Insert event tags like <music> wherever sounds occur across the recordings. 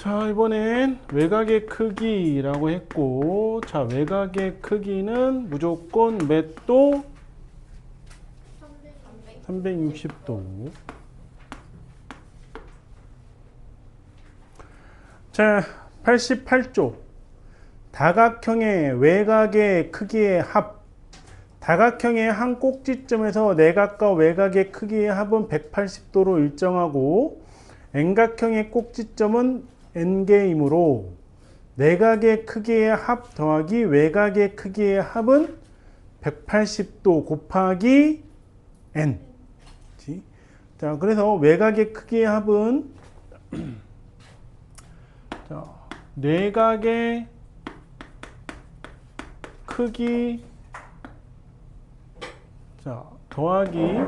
자, 이번엔 외곽의 크기라고 했고, 자, 외곽의 크기는 무조건 몇 도? 360도. 자, 88조. 다각형의 외곽의 크기의 합. 다각형의 한 꼭지점에서 내각과 외곽의 크기의 합은 180도로 일정하고 N각형의 꼭지점은 N개이므로 내각의 크기의 합 더하기 외곽의 크기의 합은 180도 곱하기 N. 자, 그래서 외곽의 크기의 합은 <clears throat> 자, 내각의 크기 자, 더하기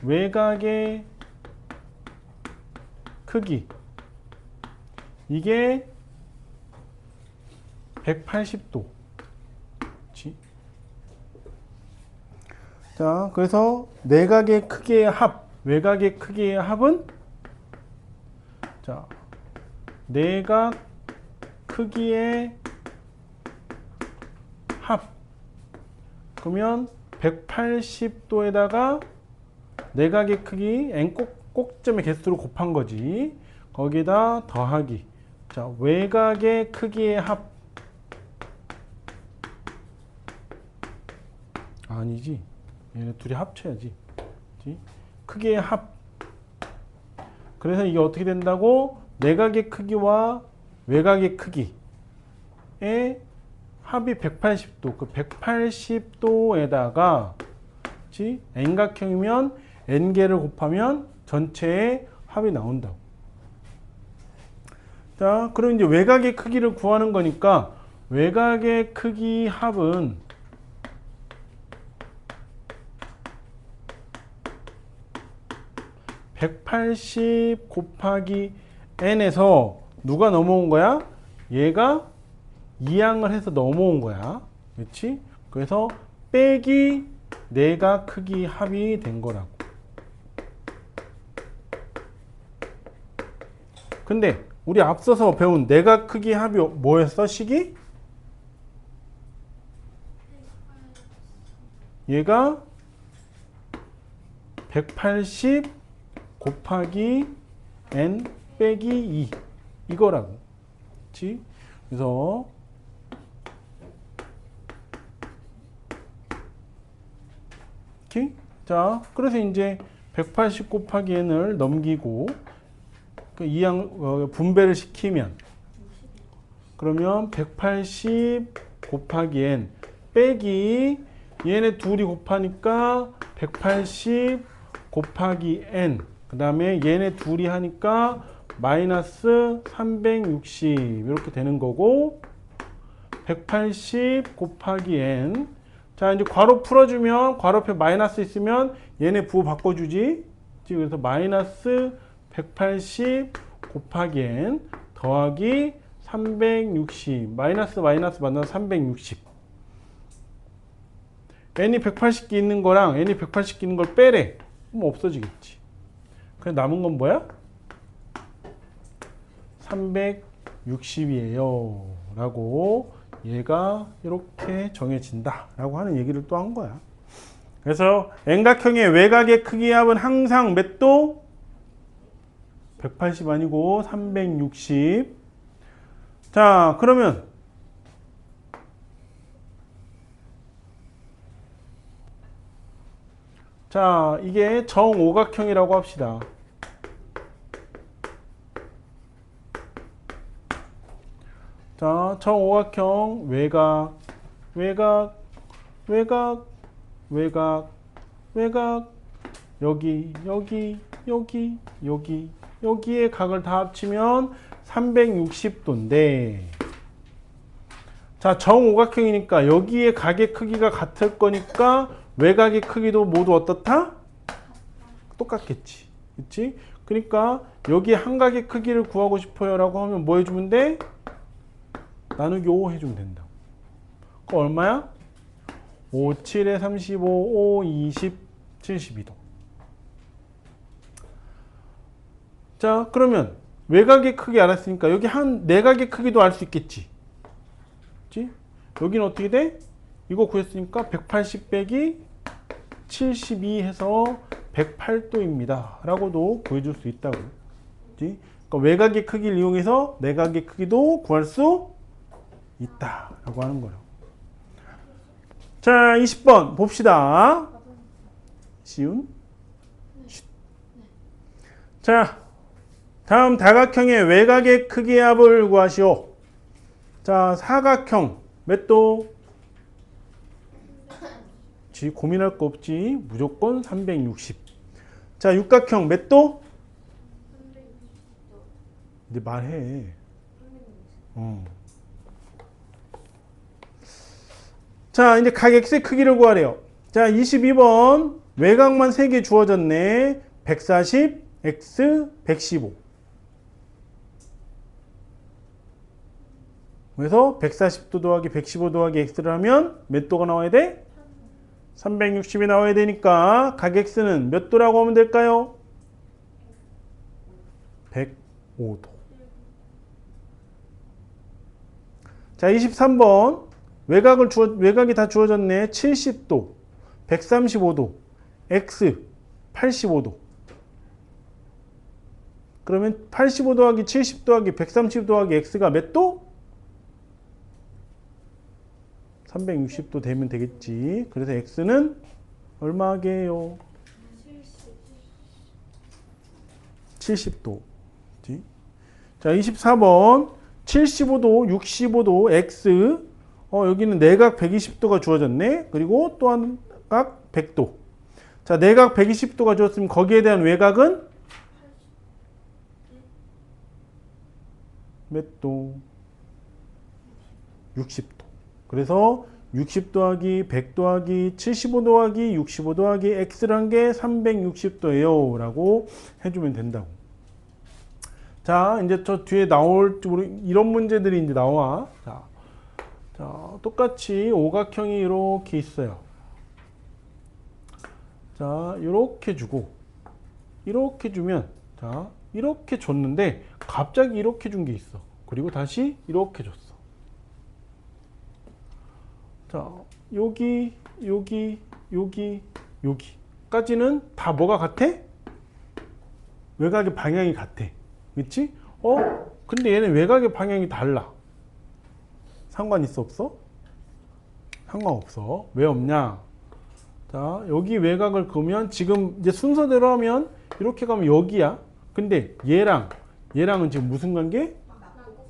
외곽의 크기 이게 180도 그치? 자 그래서 내각의 크기의 합 외곽의 크기의 합은 자 내각 크기의 합 그러면 180도에다가 내각의 크기 n 꼭, 꼭점의 개수를 곱한 거지. 거기다 더하기. 자, 외곽의 크기의 합. 아니지. 얘네 둘이 합쳐야지. 그치? 크기의 합. 그래서 이게 어떻게 된다고? 내각의 크기와 외곽의 크기의 합이 180도. 그 180도에다가 그치? n각형이면 n개를 곱하면 전체의 합이 나온다고. 자, 그럼 이제 외곽의 크기를 구하는 거니까 외곽의 크기 합은 (180) 곱하기 n에서 누가 넘어온 거야? 얘가 이항을 해서 넘어온 거야. 그렇지? 그래서 빼기 내가 크기 합이 된 거라고. 근데 우리 앞서서 배운 내가 크기 합이 뭐였어? 식이? 얘가 180 곱하기 n 빼기 2 이거라고. 그렇지? 그래서? 자, 그래서 이제 180 곱하기 n을 넘기고 그 이항 어, 분배를 시키면 그러면 180 곱하기 n 빼기 얘네 둘이 곱하니까 180 곱하기 n 그 다음에 얘네 둘이 하니까 마이너스 360 이렇게 되는 거고 180 곱하기 n 자 이제 괄호 풀어주면 괄호 옆에 마이너스 있으면 얘네 부호 바꿔주지. 그래서 마이너스 180 곱하기 n 더하기 360 마이너스 마이너스 만나서 360 n이 180개 있는 거랑 n이 180개 있는 걸 빼래. 그럼 없어지겠지. 그래 남은 건 뭐야? 360이에요. 라고 얘가 이렇게 정해진다. 라고 하는 얘기를 또 한 거야. 그래서 N각형의 외곽의 크기 합은 항상 몇 도? 180 아니고 360 자 그러면 자 이게 정오각형이라고 합시다. 자, 정오각형 외곽, 외곽, 외곽, 외곽, 외곽, 여기, 여기, 여기, 여기, 여기에 각을 다 합치면 360도인데 자, 정오각형이니까 여기에 각의 크기가 같을 거니까 외곽의 크기도 모두 어떻다? 똑같겠지. 그치? 그러니까 여기 한 각의 크기를 구하고 싶어요 라고 하면 뭐 해주면 돼? 나누기 5 해주면 된다. 그 얼마야? 5, 7에 35, 5, 20, 72도. 자, 그러면 외곽의 크기 알았으니까 여기 한 내각의 크기도 알 수 있겠지. 그치? 여기는 어떻게 돼? 이거 구했으니까 180 빼기 72 해서 108도입니다. 라고도 구해줄 수 있다고. 그치? 그러니까 외곽의 크기를 이용해서 내각의 크기도 구할 수 있다. 라고 하는 거예요. 자, 20번 봅시다. 시운. 자, 다음 다각형의 외곽의 크기의 합을 구하시오. 자, 사각형 몇 도? 지 고민할 거 없지. 무조건 360. 자, 육각형 몇 도? 이제 말해. 어. 자, 이제 각 x의 크기를 구하래요. 자, 22번 외곽만 3개 주어졌네. 140, x, 115. 그래서 140도 더하기 115 더하기 x를 하면 몇 도가 나와야 돼? 360이 나와야 되니까 각 x는 몇 도라고 하면 될까요? 105도. 자, 23번 외곽을 주어, 외곽이 다 주어졌네. 70도, 135도, x 85도. 그러면 85 더하기 70 더하기 130 더하기 x가 몇 도? 360도 되면 되겠지. 그래서 x는 얼마게요? 70도. 그치? 자, 24번 75도, 65도, x 어, 여기는 내각 120도가 주어졌네. 그리고 또한 각 100도. 자, 내각 120도가 주었으면 거기에 대한 외곽은 몇 도? 60도. 그래서 60 더하기 100 더하기 75 더하기 65 더하기 x란 게 360도예요. 라고 해주면 된다고. 자, 이제 저 뒤에 나올 이런 문제들이 이제 나와. 자, 자, 똑같이 오각형이 이렇게 있어요. 자, 이렇게 주고, 이렇게 주면, 자, 이렇게 줬는데, 갑자기 이렇게 준 게 있어. 그리고 다시 이렇게 줬어. 자, 여기, 여기, 여기, 여기까지는 다 뭐가 같아? 외곽의 방향이 같아. 그치? 어? 근데 얘는 외곽의 방향이 달라. 상관 있어 없어? 상관없어. 왜 없냐? 자, 여기 외곽을 그으면 지금 이제 순서대로 하면 이렇게 가면 여기야. 근데 얘랑 얘랑은 지금 무슨 관계?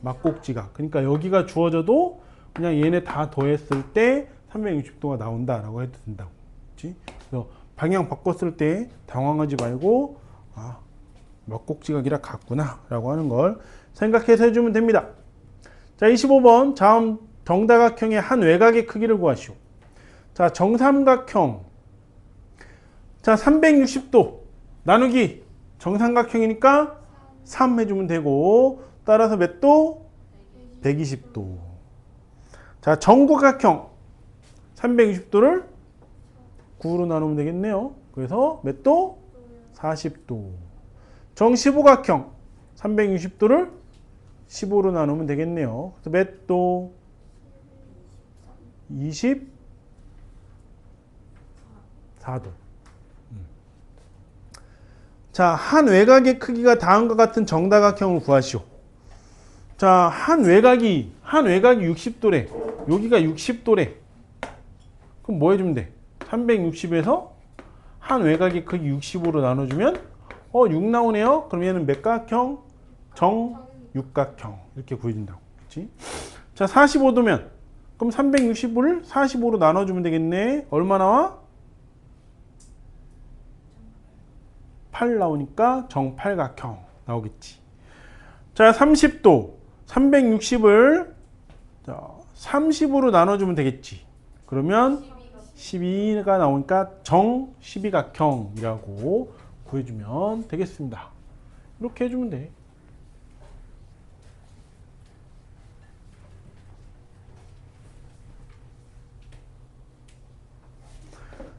막곡지각. 그러니까 여기가 주어져도 그냥 얘네 다 더했을 때 360도가 나온다라고 해도 된다고. 그렇지? 그래서 방향 바꿨을 때 당황하지 말고 아, 막곡지각이라 같구나 라고 하는 걸 생각해서 해주면 됩니다. 자, 25번 다음 정다각형의 한 외곽의 크기를 구하시오. 자, 정삼각형. 자, 360도 나누기 정삼각형이니까 3 해주면 되고 따라서 몇 도? 120도. 자, 정구각형 360도를 9로 나누면 되겠네요. 그래서 몇 도? 40도. 정십오각형 360도를 15로 나누면 되겠네요. 그래서 몇 도? 24도. 음. 자, 한 외곽의 크기가 다음과 같은 정다각형을 구하시오. 자, 한 외곽이 한 외곽이 60도래. 여기가 60도래. 그럼 뭐 해주면 돼? 360에서 한 외곽의 크기 65로 나눠주면 어, 6 나오네요. 그럼 얘는 몇 각형? 정 육각형. 이렇게 구해진다고. 그렇지? 자, 45도면 그럼 360을 45로 나눠주면 되겠네. 얼마 나와? 8 나오니까 정팔각형 나오겠지. 자, 30도. 360을 자, 30으로 나눠주면 되겠지. 그러면 12가 나오니까 정 12각형이라고 구해주면 되겠습니다. 이렇게 해주면 돼.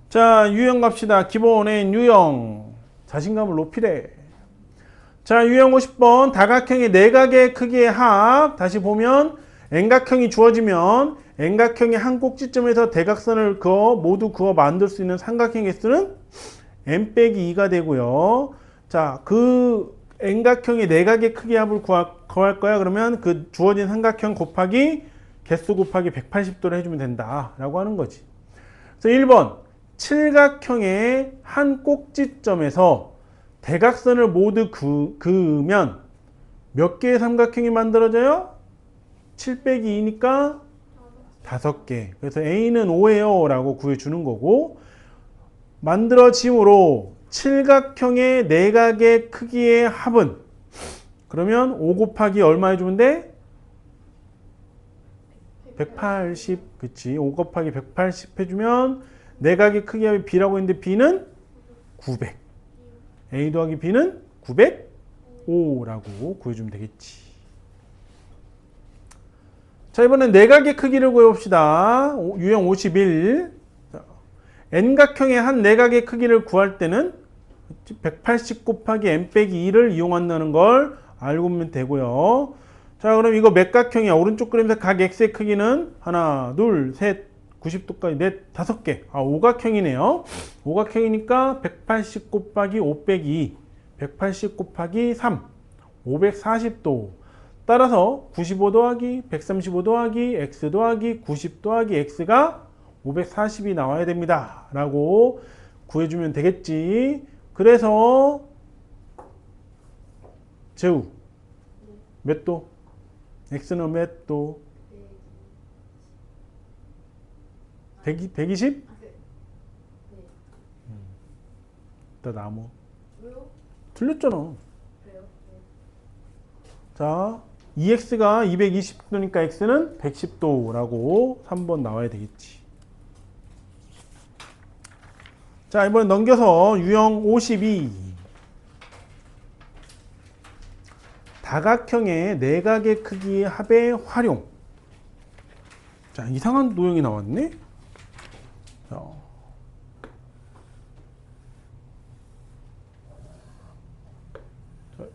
자, 유형 갑시다. 기본엔 유형. 자신감을 높이래. 자, 유형 50번 다각형의 내각의 크기의 합. 다시 보면 N각형이 주어지면 N각형의 한 꼭지점에서 대각선을 그어 모두 그어 만들 수 있는 삼각형의 수는 n 빼기 2가 되고요. 자, 그 N각형의 내각의 크기의 합을 구할, 구할 거야. 그러면 그 주어진 삼각형 곱하기 개수 곱하기 180도를 해주면 된다 라고 하는 거지. 그래서 1번 칠각형의 한 꼭지점에서 대각선을 모두 그, 그으면 몇 개의 삼각형이 만들어져요? 7 빼기 2니까 5개. 그래서 A는 5예요 라고 구해주는 거고 만들어짐으로 칠각형의 내각의 크기의 합은 그러면 5 곱하기 얼마 해주면 돼? 180 그치 5 곱하기 180 해주면 내각의 크기 합이 B라고 했는데 B는 900 A 더하기 B는 905라고 구해주면 되겠지 자 이번엔 내각의 크기를 구해봅시다 오- 유형 51 자, N각형의 한 내각의 크기를 구할 때는 180 곱하기 n 빼기 2를 이용한다는 걸 알고 보면 되고요. 자, 그럼 이거 맥각형이야. 오른쪽 그림에서 각 x의 크기는 하나, 둘, 셋, 90도까지 넷, 다섯 개. 아, 오각형이네요. 오각형이니까 180 곱하기 5 빼기 2, 180 곱하기 3, 540도. 따라서 95 더하기 135 더하기 x 더하기 90 더하기 x가 540이 나와야 됩니다. 라고 구해주면 되겠지. 그래서 제우 몇 도? x는 몇 도? 100, 120? 나 나무 왜요? 틀렸잖아. 왜요? 자, 2x가 220도니까 x는 110도라고 3번 나와야 되겠지. 자, 이번엔 넘겨서 유형 52. 다각형의 내각의 크기의 합의 활용. 자, 이상한 도형이 나왔네.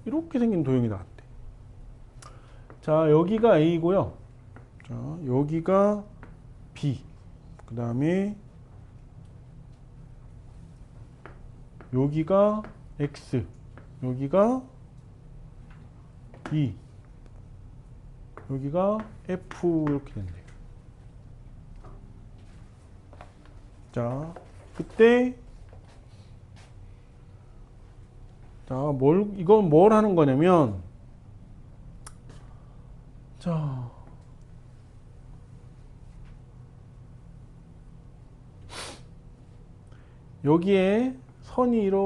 이렇게 생긴 도형이 나왔대. 자, 여기가 A고요. 자, 여기가 B. 그 다음에 여기가 X. 여기가 E. 여기가 F 이렇게 된대요. 자, 그때 자, 뭘 이건 뭘 하는 거냐면 자. 여기에 선이 이렇게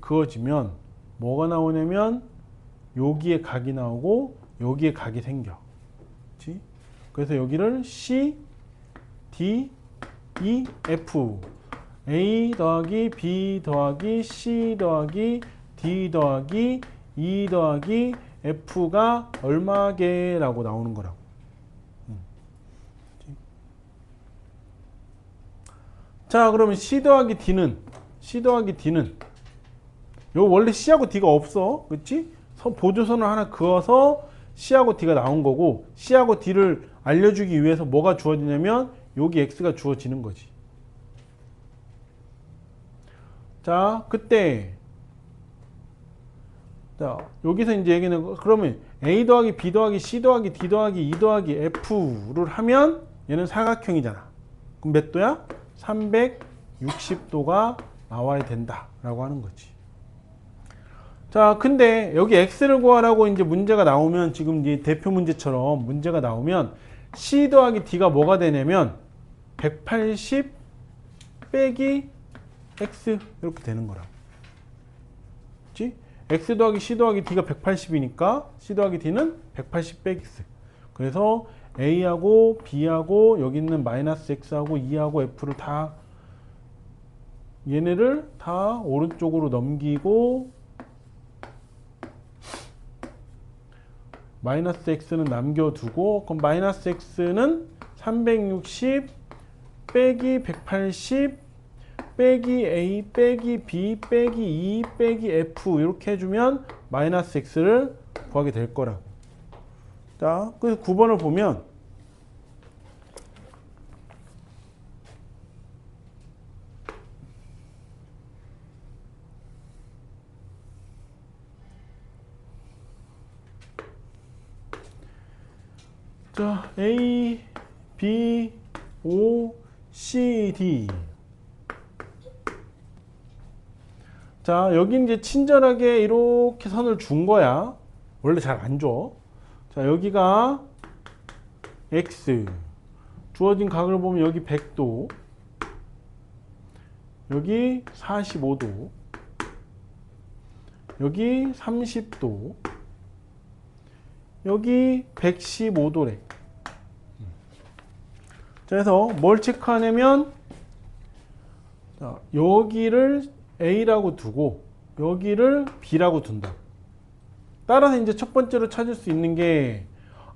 그어지면 뭐가 나오냐면 여기에 각이 나오고 여기에 각이 생겨. 그렇지? 그래서 여기를 C, D, E, F A 더하기 B 더하기 C 더하기 D 더하기 E 더하기 F가 얼마개라고 나오는 거라고. 음. 자, 그러면 C 더하기 D는 C 더하기 D는 요 원래 C하고 D가 없어. 그치? 선- 보조선을 하나 그어서 C하고 D가 나온 거고 C하고 D를 알려주기 위해서 뭐가 주어지냐면 여기 X가 주어지는 거지. 자, 그때 자, 여기서 이제 얘기는 그러면 A 더하기 B 더하기 C 더하기 D 더하기 E 더하기 F를 하면 얘는 사각형이잖아. 그럼 몇 도야? 360도가 나와야 된다라고 하는 거지. 자, 근데 여기 x를 구하라고 이제 문제가 나오면 지금 이 대표 문제처럼 문제가 나오면 c 더하기 d가 뭐가 되냐면 180 빼기 x 이렇게 되는 거라고. X 더하기 c 더하기 d가 180이니까 c 더하기 d는 180 빼기 x. 그래서 a하고 b하고 여기 있는 마이너스 x하고 2하고 f를 다 얘네를 다 오른쪽으로 넘기고 마이너스 x는 남겨두고 그럼 마이너스 x는 360 빼기 180 빼기 A 빼기 B 빼기 2 빼기 F 이렇게 해주면 마이너스 X를 구하게 될 거라고. 자, 그래서 9번을 보면 자, A, B, O, C, D. 자, 여기 이제 친절하게 이렇게 선을 준 거야. 원래 잘 안 줘. 자, 여기가 X. 주어진 각을 보면 여기 100도. 여기 45도. 여기 30도. 여기 115도래. 자, 그래서 뭘 체크하냐면 자, 여기를 A라고 두고 여기를 B라고 둔다. 따라서 이제 첫 번째로 찾을 수 있는 게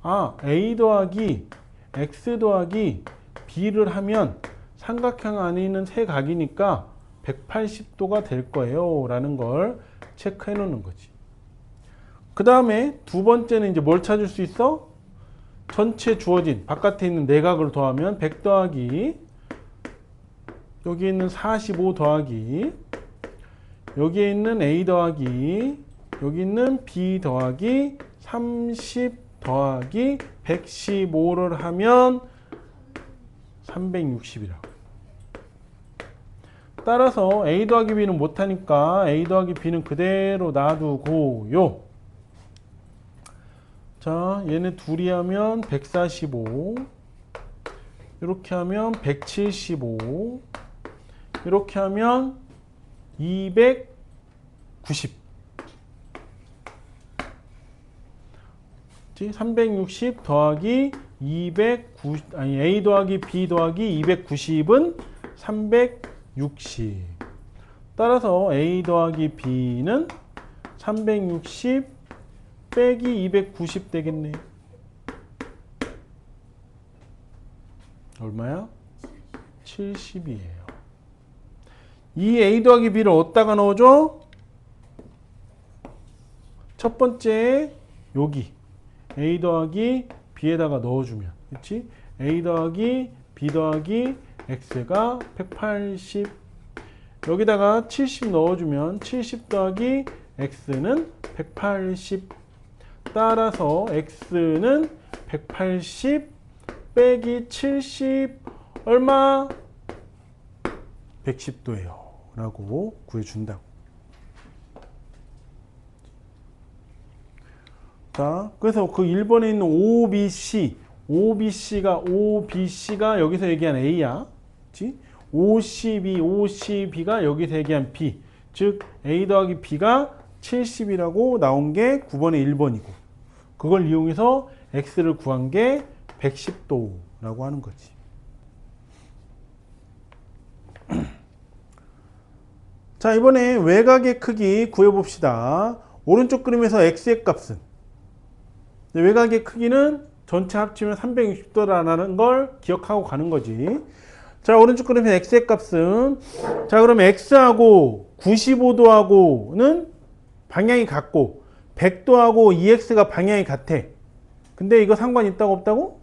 아, A 더하기 X 더하기 B를 하면 삼각형 안에 있는 세 각이니까 180도가 될 거예요. 라는 걸 체크해 놓는 거지. 그 다음에 두 번째는 이제 뭘 찾을 수 있어? 전체 주어진 바깥에 있는 내각을 더하면 100 더하기 여기 있는 45 더하기 여기에 있는 A 더하기 여기 있는 B 더하기 30 더하기 115를 하면 360이라고. 따라서 A 더하기 B는 못하니까 A 더하기 B는 그대로 놔두고요. 자, 얘네 둘이 하면 145. 이렇게 하면 175. 이렇게 하면 290. 360 더하기 290 아니 A 더하기 B 더하기 290은 360. 따라서 A 더하기 B는 360 빼기 290 되겠네. 얼마야? 70이에요. 이 A 더하기 B를 어디다가 넣어줘? 첫 번째 여기 A 더하기 B에다가 넣어주면 그렇지? A 더하기 B 더하기 X가 180 여기다가 70 넣어주면 70 더하기 X는 180 따라서 X는 180 빼기 70 얼마? 110도예요. 라고 구해준다고 자, 그래서 그 1번에 있는 OBC, OBC가 OBC가 여기서 얘기한 A야. 그렇지? OCB, OCB가 여기서 얘기한 B. 즉 A 더하기 B가 70이라고 나온 게 9번의 1번이고 그걸 이용해서 X를 구한 게 110도라고 하는 거지. <clears throat> 자, 이번에 외곽의 크기 구해 봅시다. 오른쪽 그림에서 X의 값은 외곽의 크기는 전체 합치면 360도라는 걸 기억하고 가는 거지. 자, 오른쪽 그림에서 x의 값은 자, 그러면 x하고 95도하고는 방향이 같고 100도하고 2x가 방향이 같아. 근데 이거 상관 있다고 없다고?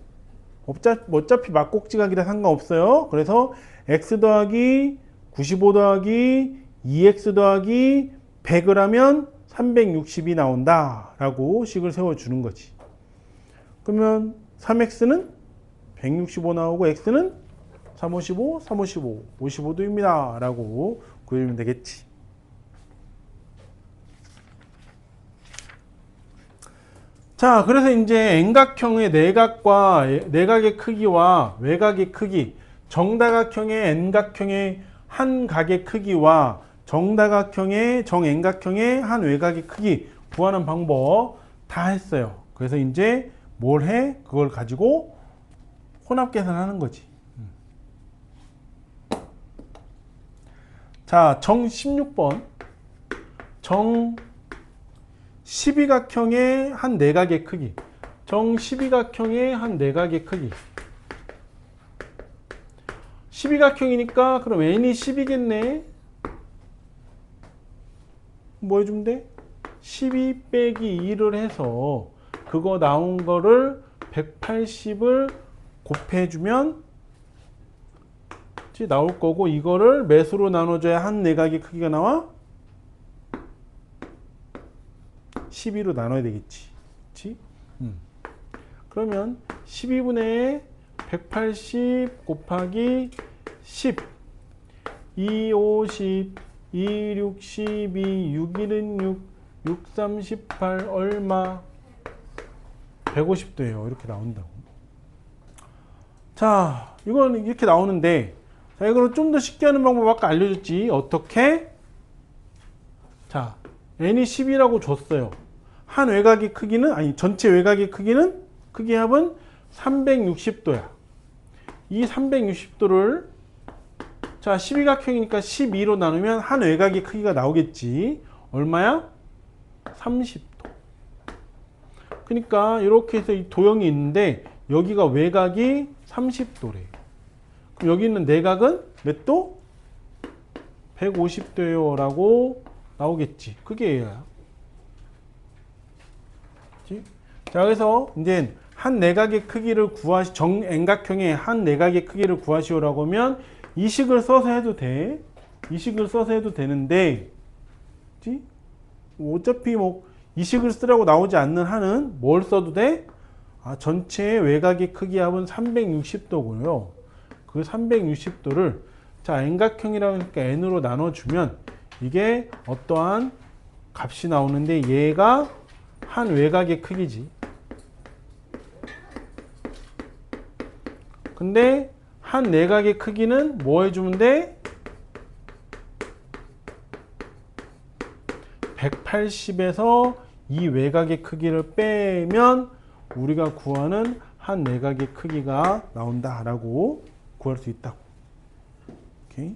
어차, 어차피 막곡지각이라 상관없어요. 그래서 x 더하기 95 더하기 2x 더하기 100을 하면 360이 나온다 라고 식을 세워주는 거지. 그러면 3x는 165 나오고 x는 355, 355, 55도입니다. 라고 구해주면 되겠지. 자, 그래서 이제 N각형의 내각과 내각의 크기와 외각의 크기, 정다각형의 N각형의 한 각의 크기와 정다각형의 정N각형의 한 외각의 크기 구하는 방법 다 했어요. 그래서 이제 뭘 해? 그걸 가지고 혼합 계산하는 거지. 자, 정 16번. 정 12각형의 한 내각의 크기. 정 12각형의 한 내각의 크기. 12각형이니까 그럼 n이 10이겠네. 뭐 해주면 돼? 12 빼기 2를 해서 그거 나온 거를 180을 곱해주면? 나올 거고 이거를 매수로 나눠줘야 한 내각의 크기가 나와? 12로 나눠야 되겠지. 그치? 음. 그러면 12분의 180 곱하기 10 2, 50 2, 6, 12 6, 1은 6 6, 38 얼마 150도예요. 이렇게 나온다고. 자, 이건 이렇게 나오는데 자, 이거를 좀더 쉽게 하는 방법 아까 알려줬지. 어떻게? 자, n이 10이라고 줬어요. 한 외곽의 크기는 아니 전체 외곽의 크기는 크기 합은 360도야. 이 360도를 자 12각형이니까 12로 나누면 한 외곽의 크기가 나오겠지. 얼마야? 30도. 그러니까 이렇게 해서 이 도형이 있는데 여기가 외곽이 30도래. 그럼 여기 있는 내각은 몇 도? 150도예요 라고 나오겠지. 그게 얘야. 자, 그래서 이제 한 내각의 크기를 구하시, 정円각형의 한 내각의 크기를 구하시오라고 하면 이 식을 써서 해도 돼. 이 식을 써서 해도 되는데? 어차피 뭐, 이 식을 쓰라고 나오지 않는 한은 뭘 써도 돼? 아, 전체의 외곽의 크기 합은 360도고요. 그 360도를 자, n각형이라고 하니까 n으로 나눠주면 이게 어떠한 값이 나오는데 얘가 한 외곽의 크기지. 근데 한 내각의 크기는 뭐 해주면 돼? 180에서 이 외곽의 크기를 빼면 우리가 구하는 한 내각의 크기가 나온다라고 구할 수 있다고. 오케이.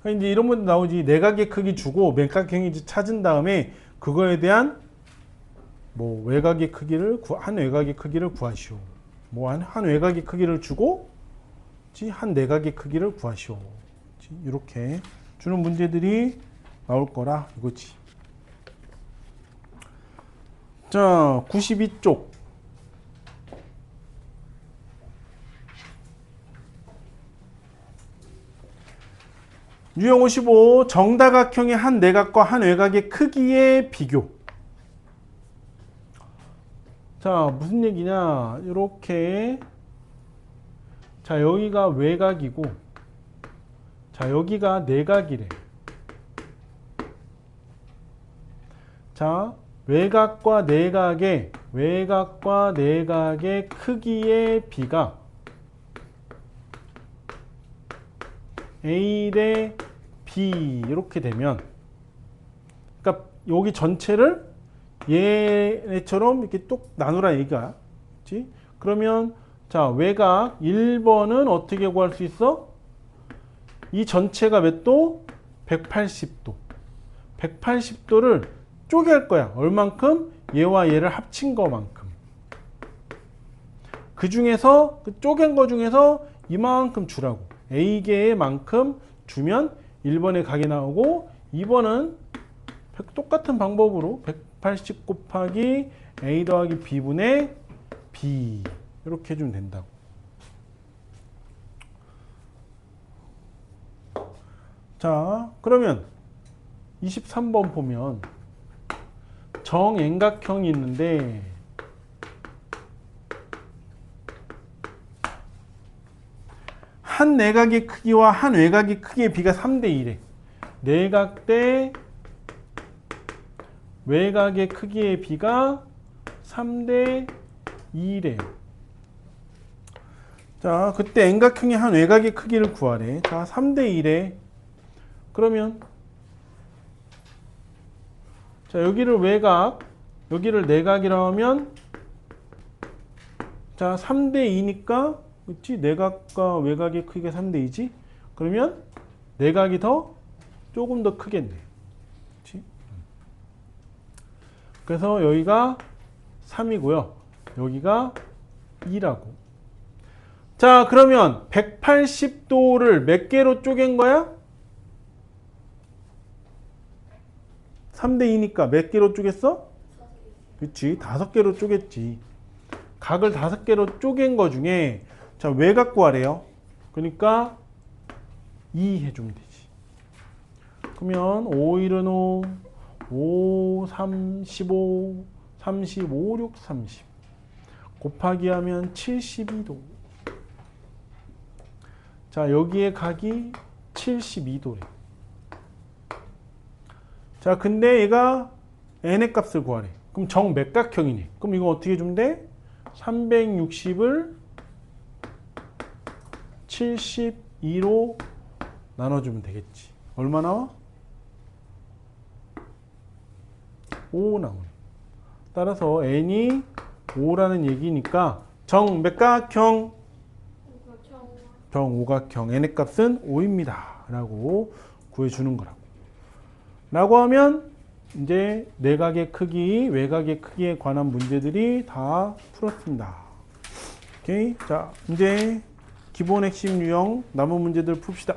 그러니까 이제 이런 문제 나오지. 내각의 크기 주고 맨각형이 찾은 다음에 그거에 대한 뭐 외곽의 크기를 구, 한 외곽의 크기를 구하시오. 뭐한 한 외곽의 크기를 주고 한 내각의 크기를 구하시오. 이렇게 주는 문제들이 나올 거라 이거지. 자, 92쪽. 유형 55 정다각형의 한 내각과 한 외곽의 크기의 비교. 자, 무슨 얘기냐? 이렇게 자, 여기가 외곽이고 자, 여기가 내각이래. 자, 외곽과 내각의 외곽과 내각의 크기의 비가 A 대 B 이렇게 되면 그러니까 여기 전체를 얘네처럼 이렇게 뚝 나누라 얘기야. 그렇지? 그러면 자, 외곽 1번은 어떻게 구할 수 있어? 이 전체가 몇 도? 180도. 180도를 쪼갤 거야. 얼만큼? 얘와 얘를 합친 거만큼. 그 중에서 그 쪼갠 거 중에서 이만큼 주라고. A개의 만큼 주면 1번의 각이 나오고 2번은 똑같은 방법으로 180 곱하기 A 더하기 B분의 B 이렇게 해주면 된다고. 자, 그러면 23번 보면 정円각형이 있는데 한 내각의 크기와 한 외곽의 크기의 비가 3대 1에 내각 대 외곽의 크기의 비가 3대 2래. 자, 그때円각형의 한 외곽의 크기를 구하래. 자, 3대 1에 그러면 자, 여기를 외곽, 여기를 내각이라고 하면 자, 3대 2니까 그렇지? 내각과 외곽의 크기가 3대 2지? 그러면 내각이 더 조금 더 크겠네. 그렇지? 그래서 여기가 3이고요. 여기가 2라고. 자, 그러면 180도를 몇 개로 쪼갠 거야? 3대 2니까 몇 개로 쪼갰어? 그치, 다섯 개로 쪼갰지. 각을 다섯 개로 쪼갠 거 중에 자, 외곽 구하래요. 그러니까 2 해주면 되지. 그러면 5, 1은 5, 5, 3, 15, 35, 6, 30. 곱하기 하면 72도. 자, 여기에 각이 72도래. 자, 근데 얘가 n의 값을 구하래. 그럼 정맥각형이네. 그럼 이거 어떻게 해주면 돼? 360을 72로 나눠주면 되겠지. 얼마 나와? 5 나오네. 따라서 n이 5라는 얘기니까 정맥각형 정오각형 n의 값은 5입니다. 라고 구해주는 거라고. 라고 하면 이제 내각의 크기, 외곽의 크기에 관한 문제들이 다 풀었습니다. 오케이. 자, 이제 기본 핵심 유형 남은 문제들 풉시다.